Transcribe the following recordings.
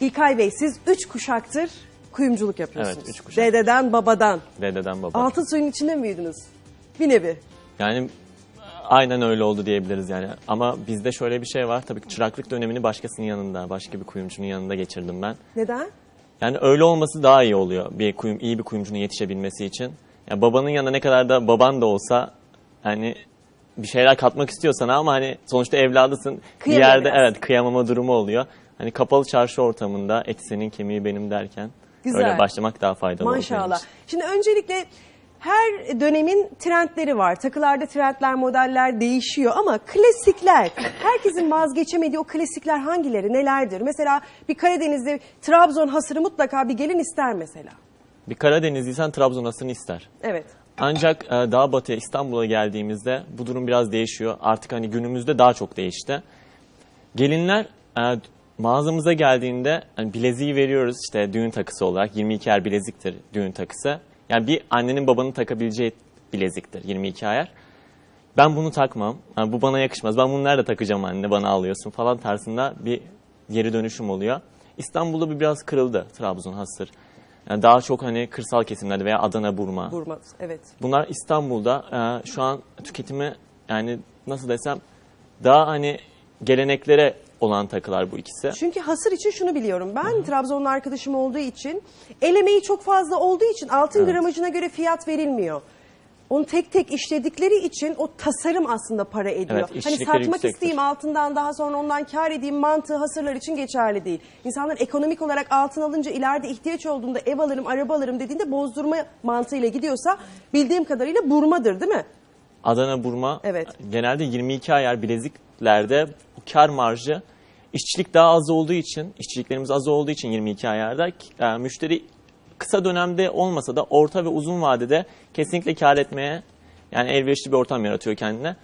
İlkay Bey siz üç kuşaktır kuyumculuk yapıyorsunuz. Evet, üç kuşak. Dededen babadan. Dededen baba. Altın suyun içinde mi büyüdünüz? Bir nevi. Yani aynen öyle oldu diyebiliriz yani. Ama bizde şöyle bir şey var. Tabii ki çıraklık dönemini başkasının yanında, başka bir kuyumcunun yanında geçirdim ben. Neden? Yani öyle olması daha iyi oluyor. Bir kuyum, iyi bir kuyumcunun yetişebilmesi için. Yani babanın yanında ne kadar da baban da olsa hani bir şeyler katmak istiyor sana ama hani sonuçta evladısın. Bir yerde evet kıyamama durumu oluyor. Hani kapalı çarşı ortamında eti senin kemiği benim derken Güzel. öyle başlamak daha faydalı benim Maşallah. Şimdi öncelikle her dönemin trendleri var. Takılarda trendler, modeller değişiyor ama klasikler, herkesin vazgeçemediği o klasikler hangileri, nelerdir? Mesela bir Karadeniz'de Trabzon hasırı mutlaka bir gelin ister mesela. Bir Karadenizliysen Trabzon asını ister. Evet. Ancak e, daha batıya İstanbul'a geldiğimizde bu durum biraz değişiyor. Artık hani günümüzde daha çok değişti. Gelinler e, mağazamıza geldiğinde hani bileziği veriyoruz işte düğün takısı olarak 22 er bileziktir düğün takısı. Yani bir annenin babanın takabileceği bileziktir 22 ayar. Ben bunu takmam. Yani bu bana yakışmaz. Ben bunu nerede takacağım anne bana alıyorsun falan tarzında bir geri dönüşüm oluyor. İstanbul'da bu biraz kırıldı Trabzon hasır. Yani daha çok hani kırsal kesimlerde veya Adana, Burma. Burma. Evet. Bunlar İstanbul'da e, şu an tüketimi yani nasıl desem daha hani geleneklere olan takılar bu ikisi. Çünkü hasır için şunu biliyorum. Ben Trabzonlu arkadaşım olduğu için el emeği çok fazla olduğu için altın gramajına göre fiyat verilmiyor. Onu tek tek işledikleri için o tasarım aslında para ediyor. Evet, hani işçilikleri satmak yüksektir. isteyeyim altından daha sonra ondan kar edeyim mantığı hasırlar için geçerli değil. İnsanlar ekonomik olarak altın alınca ileride ihtiyaç olduğunda ev alırım, araba alırım dediğinde bozdurma mantığıyla gidiyorsa bildiğim kadarıyla burmadır değil mi? Adana, Burma Evet. genelde 22 ayar bileziklerde bu kar marjı işçilik daha az olduğu için, işçiliklerimiz az olduğu için 22 ayarda e, müşteri kısa dönemde olmasa da orta ve uzun vadede kesinlikle kar etmeye yani elverişli bir ortam yaratıyor kendine.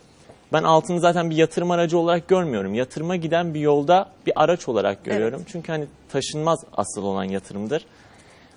Ben altını zaten bir yatırım aracı olarak görmüyorum. Yatırıma giden bir yolda bir araç olarak görüyorum. Çünkü hani taşınmaz asıl olan yatırımdır.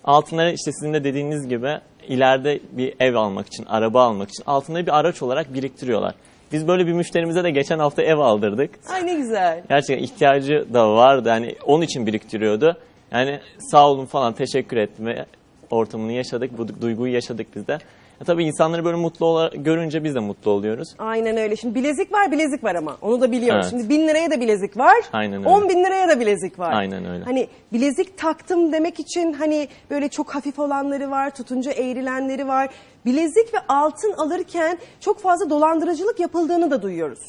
Altınları işte sizin de dediğiniz gibi ileride bir ev almak için, araba almak için altınları bir araç olarak biriktiriyorlar. Biz böyle bir müşterimize de geçen hafta ev aldırdık. Ay ne güzel. Gerçekten ihtiyacı da vardı. Yani onun için biriktiriyordu. Yani sağ olun falan teşekkür etme ortamını yaşadık. Bu duyguyu yaşadık biz de. Ya tabii insanları böyle mutlu ola- görünce biz de mutlu oluyoruz. Aynen öyle. Şimdi bilezik var bilezik var ama onu da biliyoruz. Evet. Şimdi bin liraya da bilezik var. Aynen öyle. On bin liraya da bilezik var. Aynen öyle. Hani bilezik taktım demek için hani böyle çok hafif olanları var, tutunca eğrilenleri var. Bilezik ve altın alırken çok fazla dolandırıcılık yapıldığını da duyuyoruz.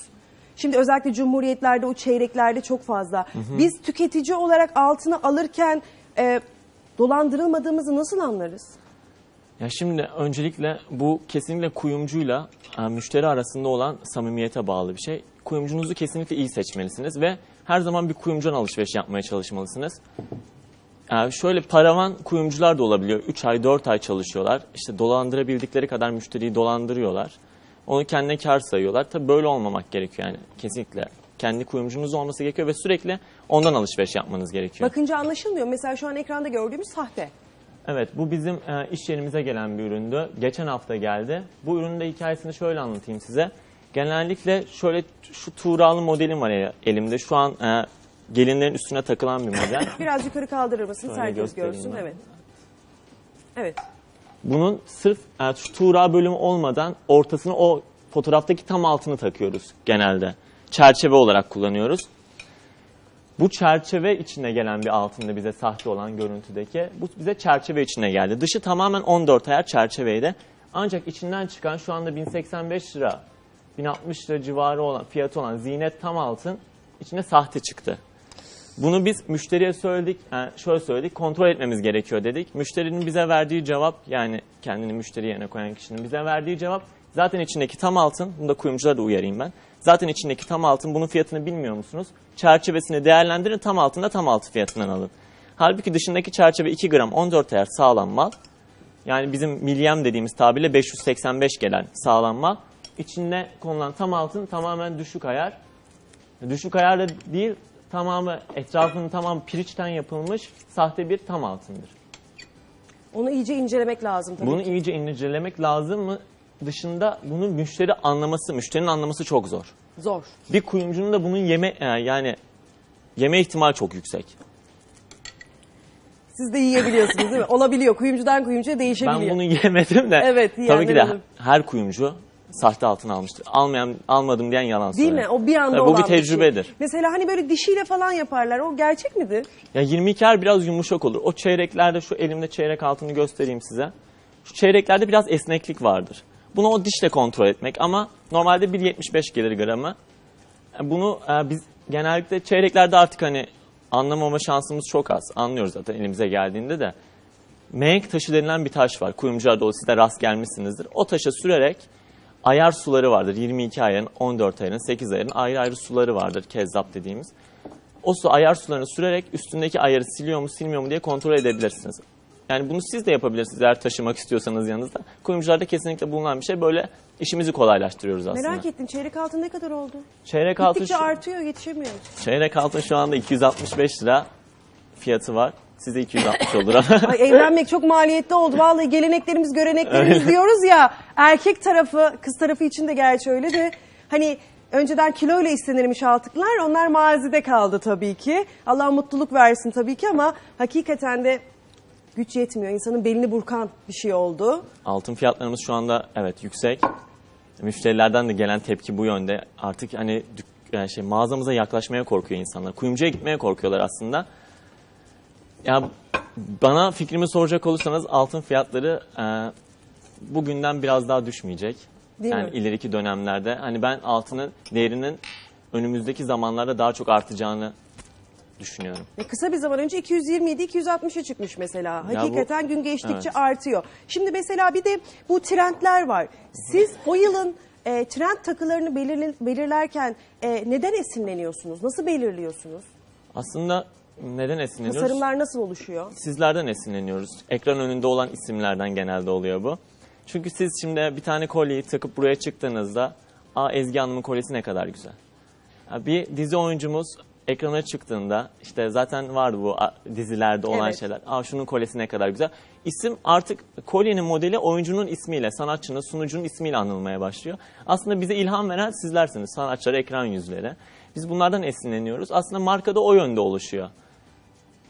Şimdi özellikle cumhuriyetlerde o çeyreklerde çok fazla. Biz tüketici olarak altını alırken e, dolandırılmadığımızı nasıl anlarız? Ya şimdi öncelikle bu kesinlikle kuyumcuyla e, müşteri arasında olan samimiyete bağlı bir şey. Kuyumcunuzu kesinlikle iyi seçmelisiniz ve her zaman bir kuyumcudan alışveriş yapmaya çalışmalısınız. E, şöyle paravan kuyumcular da olabiliyor. 3 ay 4 ay çalışıyorlar. İşte dolandırabildikleri kadar müşteriyi dolandırıyorlar. Onu kendine kar sayıyorlar. Tabii böyle olmamak gerekiyor yani kesinlikle. Kendi kuyumcunuz olması gerekiyor ve sürekli ondan alışveriş yapmanız gerekiyor. Bakınca anlaşılmıyor. Mesela şu an ekranda gördüğümüz sahte. Evet bu bizim e, iş yerimize gelen bir üründü. Geçen hafta geldi. Bu ürünün de hikayesini şöyle anlatayım size. Genellikle şöyle şu tuğralı modelim var ya- elimde. Şu an e, gelinlerin üstüne takılan bir model. Biraz yukarı kaldırır mısınız? Şöyle Herkes göstereyim görsün. ben. Evet. Evet. Bunun sırf e, şu tuğra bölümü olmadan ortasını o fotoğraftaki tam altını takıyoruz genelde. Çerçeve olarak kullanıyoruz. Bu çerçeve içine gelen bir altında bize sahte olan görüntüdeki bu bize çerçeve içine geldi. Dışı tamamen 14 ayar çerçeveydi. Ancak içinden çıkan şu anda 1085 lira 1060 lira civarı olan fiyatı olan zinet tam altın içine sahte çıktı. Bunu biz müşteriye söyledik, yani şöyle söyledik, kontrol etmemiz gerekiyor dedik. Müşterinin bize verdiği cevap, yani kendini müşteri yerine koyan kişinin bize verdiği cevap, zaten içindeki tam altın, bunu da kuyumculara da uyarayım ben. Zaten içindeki tam altın, bunun fiyatını bilmiyor musunuz? Çerçevesini değerlendirin, tam altında tam altı fiyatından alın. Halbuki dışındaki çerçeve 2 gram 14 ayar sağlam mal. Yani bizim milyem dediğimiz tabirle 585 gelen sağlam mal. İçinde konulan tam altın tamamen düşük ayar. Düşük ayarda değil, tamamı etrafının tamam piriçten yapılmış sahte bir tam altındır. Onu iyice incelemek lazım tabii Bunu ki. iyice incelemek lazım mı? Dışında bunu müşteri anlaması, müşterinin anlaması çok zor. Zor. Bir kuyumcunun da bunun yeme e, yani yeme ihtimali çok yüksek. Siz de yiyebiliyorsunuz değil mi? Olabiliyor. Kuyumcudan kuyumcuya değişebiliyor. Ben bunu yemedim de. Evet, Tabii ki de her kuyumcu sahte altın almıştır. Almayan, almadım diyen yalan Değil söyler. mi? O bir anda Tabii bu olan bir tecrübedir. şey. Mesela hani böyle dişiyle falan yaparlar. O gerçek midir? Ya 22'er biraz yumuşak olur. O çeyreklerde şu elimde çeyrek altını göstereyim size. Şu çeyreklerde biraz esneklik vardır. Bunu o dişle kontrol etmek ama normalde 1.75 gelir gramı. Yani Bunu e, biz genellikle çeyreklerde artık hani anlamama şansımız çok az. Anlıyoruz zaten elimize geldiğinde de. Menk taşı denilen bir taş var. Kuyumcularda o siz de rast gelmişsinizdir. O taşa sürerek ayar suları vardır. 22 ayarın, 14 ayarın, 8 ayarın ayrı ayrı suları vardır kezzap dediğimiz. O su ayar sularını sürerek üstündeki ayarı siliyor mu silmiyor mu diye kontrol edebilirsiniz. Yani bunu siz de yapabilirsiniz eğer taşımak istiyorsanız yanınızda. Kuyumcularda kesinlikle bulunan bir şey. Böyle işimizi kolaylaştırıyoruz aslında. Merak ettim. Çeyrek altın ne kadar oldu? Çeyrek altın, Gittikçe şu, artıyor. Yetişemiyoruz. çeyrek altın şu anda 265 lira fiyatı var. Size 260 olur ama. Ay evlenmek çok maliyetli oldu. Vallahi geleneklerimiz, göreneklerimiz diyoruz ya. Erkek tarafı, kız tarafı için de gerçi öyle de. Hani önceden kiloyla istenirmiş altıklar. Onlar mazide kaldı tabii ki. Allah mutluluk versin tabii ki ama hakikaten de güç yetmiyor. İnsanın belini burkan bir şey oldu. Altın fiyatlarımız şu anda evet yüksek. Müşterilerden de gelen tepki bu yönde. Artık hani dük- yani şey mağazamıza yaklaşmaya korkuyor insanlar. Kuyumcuya gitmeye korkuyorlar aslında. Ya bana fikrimi soracak olursanız altın fiyatları e, bugünden biraz daha düşmeyecek. Değil yani mi? ileriki dönemlerde hani ben altının değerinin önümüzdeki zamanlarda daha çok artacağını düşünüyorum. E, kısa bir zaman önce 227 260'a çıkmış mesela. bu- Hakikaten gün geçtikçe Evet. artıyor. Şimdi mesela bir de bu trendler var. Siz o yılın e, trend takılarını belirli- belirlerken e, neden esinleniyorsunuz? Nasıl belirliyorsunuz? Aslında neden esinleniyoruz? Tasarımlar nasıl oluşuyor? sizlerden esinleniyoruz. Ekran önünde olan isimlerden genelde oluyor bu. Çünkü siz şimdi bir tane kolyeyi takıp buraya çıktığınızda Aa Ezgi Hanım'ın kolyesi ne kadar güzel. Ya Bir dizi oyuncumuz ekrana çıktığında işte zaten vardı bu dizilerde olan Evet. şeyler. Aa şunun kolyesi ne kadar güzel. İsim artık kolyenin modeli oyuncunun ismiyle, sanatçının, sunucunun ismiyle anılmaya başlıyor. Aslında bize ilham veren sizlersiniz. Sanatçılar, ekran yüzleri. Biz bunlardan esinleniyoruz. Aslında markada o yönde oluşuyor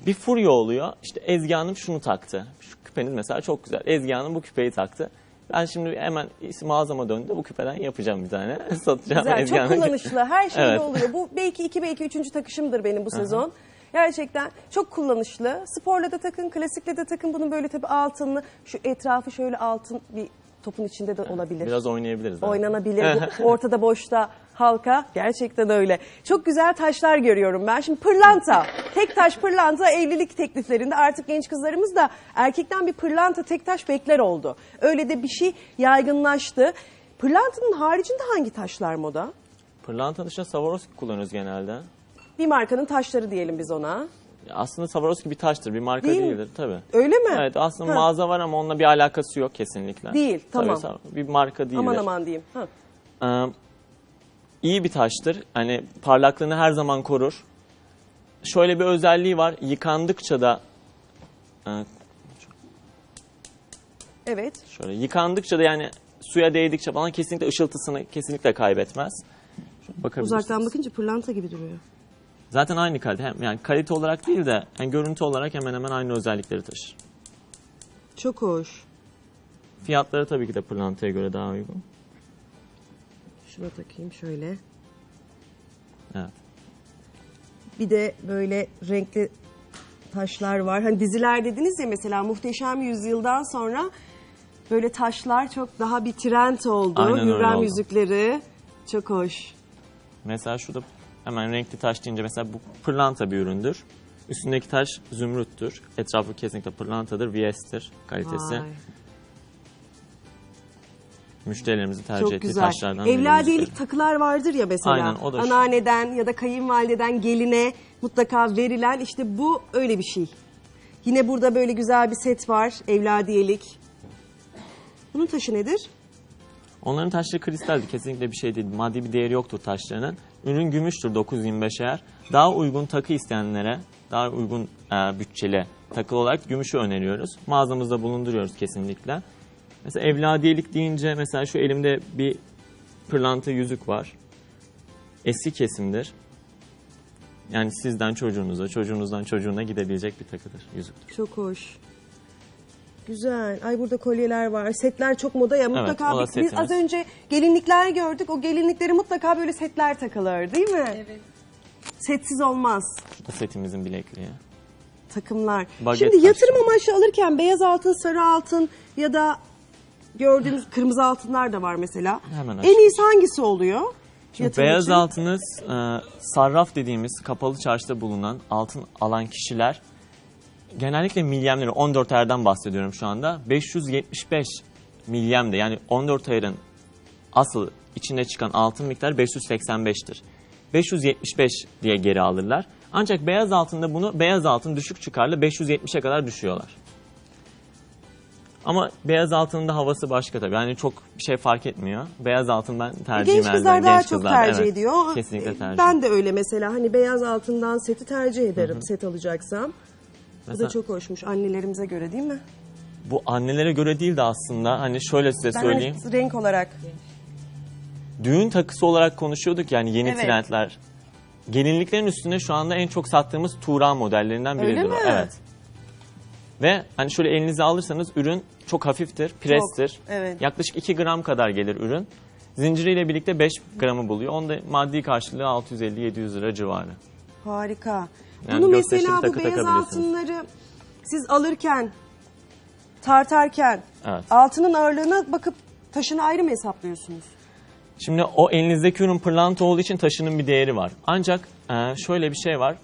bir furya oluyor. İşte Ezgi Hanım şunu taktı. Şu küpeniz mesela çok güzel. Ezgi Hanım bu küpeyi taktı. Ben şimdi hemen mağazama döndü. Bu küpeden yapacağım bir tane. Satacağım Güzel, çok Hanım. kullanışlı. Her şeyde Evet. oluyor. Bu belki iki belki üçüncü takışımdır benim bu sezon. Gerçekten çok kullanışlı. Sporla da takın, klasikle de takın. Bunun böyle tabii altınlı, şu etrafı şöyle altın bir topun içinde de olabilir. Biraz oynayabiliriz. oynanabilir. Ortada boşta halka gerçekten öyle. Çok güzel taşlar görüyorum ben. Şimdi pırlanta, tek taş pırlanta evlilik tekliflerinde artık genç kızlarımız da erkekten bir pırlanta tek taş bekler oldu. Öyle de bir şey yaygınlaştı. Pırlantanın haricinde hangi taşlar moda? Pırlanta dışında Swarovski kullanıyoruz genelde. Bir markanın taşları diyelim biz ona. Aslında Swarovski bir taştır. Bir marka Değil mi? değildir tabii. Öyle mi? Evet aslında Ha. mağaza var ama onunla bir alakası yok kesinlikle. Değil, Tabii, tamam. Bir marka değildir. Aman aman diyeyim. Ha. Ee, iyi bir taştır. Hani parlaklığını her zaman korur. Şöyle bir özelliği var. Yıkandıkça da e, Evet. şöyle yıkandıkça da yani suya değdikçe falan kesinlikle ışıltısını kesinlikle kaybetmez. Bakabilirsiniz. Uzaktan bakınca pırlanta gibi duruyor. Zaten aynı kalite. Hem yani kalite olarak değil de yani görüntü olarak hemen hemen aynı özellikleri taşır. Çok hoş. Fiyatları tabii ki de pırlantaya göre daha uygun. Şuna takayım şöyle. Evet. Bir de böyle renkli taşlar var. Hani diziler dediniz ya mesela Muhteşem Yüzyıl'dan sonra böyle taşlar çok daha bir trend oldu. Aynen öyle Hürrem oldu. yüzükleri. Çok hoş. Mesela şurada hemen renkli taş deyince mesela bu pırlanta bir üründür. Üstündeki taş zümrüttür. Etrafı kesinlikle pırlantadır, VS'tir kalitesi. Vay, Müşterilerimizin tercih çok ettiği güzel. taşlardan biri Evladiyelik takılar vardır ya mesela. Aynen, o da şu. Anneanneden ya da kayınvalideden geline mutlaka verilen işte bu öyle bir şey. Yine burada böyle güzel bir set var. Evladiyelik. Bunun taşı nedir? Onların taşları kristaldi. Kesinlikle bir şey değil. Maddi bir değeri yoktur taşlarının. Ürün gümüştür 925 eğer. Daha uygun takı isteyenlere, daha uygun e, bütçeli takı olarak gümüşü öneriyoruz. Mağazamızda bulunduruyoruz kesinlikle. Mesela evladiyelik deyince mesela şu elimde bir pırlanta yüzük var. Eski kesimdir. Yani sizden çocuğunuza, çocuğunuzdan çocuğuna gidebilecek bir takıdır yüzüktür. Çok hoş. Güzel. Ay burada kolyeler var. Setler çok moda ya. Mutlaka o da biz, biz az önce gelinlikler gördük. O gelinliklere mutlaka böyle setler takılır değil mi? Evet. Setsiz olmaz. Da setimizin bilekliği. Takımlar. Baget Şimdi yatırım taşı. amaçlı alırken beyaz altın, sarı altın ya da gördüğünüz kırmızı altınlar da var mesela. Hemen en iyisi hangisi oluyor? Şimdi Yatırım beyaz için? altınız e, sarraf dediğimiz kapalı çarşıda bulunan altın alan kişiler genellikle milyemleri 14 ayardan bahsediyorum şu anda. 575 milyemde yani 14 ayarın asıl içinde çıkan altın miktarı 585'tir. 575 diye geri alırlar. Ancak beyaz altında bunu beyaz altın düşük çıkarla 570'e kadar düşüyorlar. Ama beyaz altının da havası başka tabii. Yani çok bir şey fark etmiyor. Beyaz altın ben tercih Genç kızlar daha çok tercih evet. ediyor. Kesinlikle Ee, tercih. Ben de öyle mesela hani beyaz altından seti tercih ederim set alacaksam. Bu Mesela- da çok hoşmuş annelerimize göre değil mi? Bu annelere göre değil de aslında hani şöyle size Ben söyleyeyim. hani renk olarak Düğün takısı olarak konuşuyorduk yani yeni Evet. trendler. Gelinliklerin üstünde şu anda en çok sattığımız Tuğra modellerinden biridir. Öyle mi? Evet. Ve hani şöyle elinize alırsanız ürün çok hafiftir, prestir. evet. Yaklaşık 2 gram kadar gelir ürün. Zinciriyle birlikte 5 gramı buluyor. Onda maddi karşılığı 650-700 lira civarı. harika. Yani Bunu mesela bu beyaz altınları siz alırken tartarken Evet. altının ağırlığına bakıp taşını ayrı mı hesaplıyorsunuz? Şimdi o elinizdeki ürün pırlanta olduğu için taşının bir değeri var. Ancak e, şöyle bir şey var.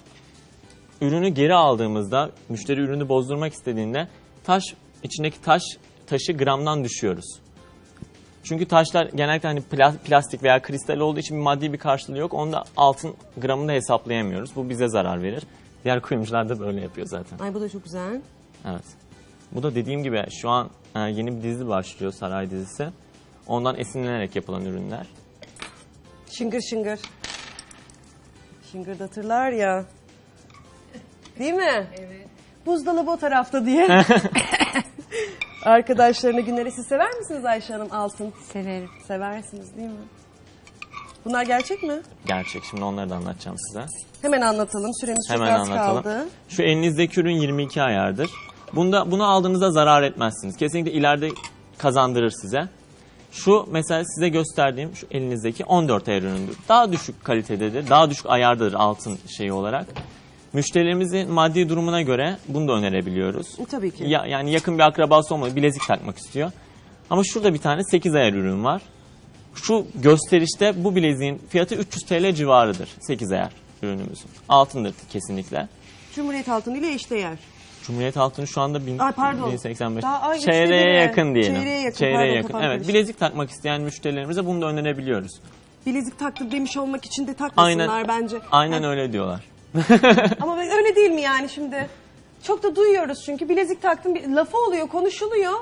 Ürünü geri aldığımızda müşteri ürünü bozdurmak istediğinde taş içindeki taş taşı gramdan düşüyoruz. Çünkü taşlar genellikle hani pla- plastik veya kristal olduğu için bir maddi bir karşılığı yok. Onda altın gramını da hesaplayamıyoruz. Bu bize zarar verir. Diğer kuyumcular da böyle yapıyor zaten. Ay bu da çok güzel. Evet. Bu da dediğim gibi şu an e, yeni bir dizi başlıyor Saray dizisi. Ondan esinlenerek yapılan ürünler. Şıngır şıngır. Şıngırdatırlar ya. Değil mi? Evet. Buzdolabı o tarafta diye. Arkadaşlarını günleri siz sever misiniz Ayşe Hanım altın? Severim. Seversiniz değil mi? Bunlar gerçek mi? Gerçek. Şimdi onları da anlatacağım size. Hemen anlatalım. Süremiz çok Hemen az anlatalım. kaldı. Şu elinizdeki ürün 22 ayardır. Bunda bunu aldığınızda zarar etmezsiniz. Kesinlikle ileride kazandırır size. Şu mesela size gösterdiğim şu elinizdeki 14 ayar üründür. Daha düşük kalitededir. Daha düşük ayardadır altın şeyi olarak. Müşterilerimizin maddi durumuna göre bunu da önerebiliyoruz. E, Tabii ki. Ya, yani yakın bir akrabası olmadı bilezik takmak istiyor. Ama şurada bir tane 8 ayar ürün var. Şu gösterişte bu bileziğin fiyatı 300 TL civarıdır. 8 ayar ürünümüzün. Altındır kesinlikle. Cumhuriyet altını ile eşdeğer. Cumhuriyet altını şu anda 1000, Ay, pardon. 1085. Daha- ay, Çeyreğe biri. yakın diyelim. Çeyreğe yakın, Çeyreğe pardon, yakın. Evet, karıştı. bilezik takmak isteyen müşterilerimize bunu da önerebiliyoruz. Bilezik taktım demiş olmak için de takmasınlar Aynen. bence. Aynen öyle diyorlar. Ama ben- öyle değil mi yani şimdi? Çok da duyuyoruz çünkü bilezik taktım bir lafı oluyor, konuşuluyor.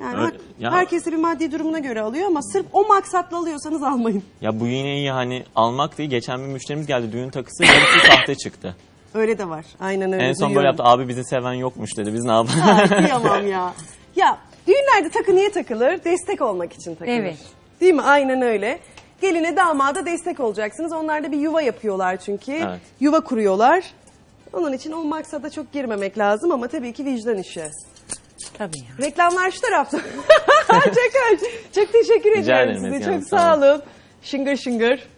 Yani her- ya- herkes de bir maddi durumuna göre alıyor ama sırf o maksatla alıyorsanız almayın. Ya bu iğneyi hani almak değil. Geçen bir müşterimiz geldi düğün takısı yarısı sahte çıktı. Öyle de var. Aynen öyle. en son böyle duyuyorum. yaptı. Abi bizi seven yokmuş dedi. Biz ne yapalım? Ay, kıyamam ya. Ya düğünlerde takı niye takılır? Destek olmak için takılır. Evet. Değil mi? Aynen öyle. Geline damada destek olacaksınız. Onlar da bir yuva yapıyorlar çünkü. Evet. Yuva kuruyorlar. Onun için o maksada çok girmemek lazım ama tabii ki vicdan işi. Tabii ya. Reklamlar şu tarafta. çok hoş. Çok teşekkür Rica ederim size. Ezgi Çok sağ sağ olun. Şıngır şıngır.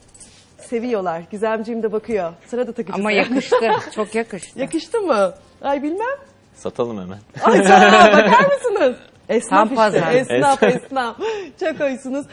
Seviyorlar. Gizemciğim de bakıyor. Sırada takıcısı. Ama yakıştı. Çok yakıştı. Yakıştı mı? Ay bilmem. Satalım hemen. Ay sana bakar mısınız? Esnaf Tam işte. pazar. Esnaf esnaf. Çok hoşsunuz.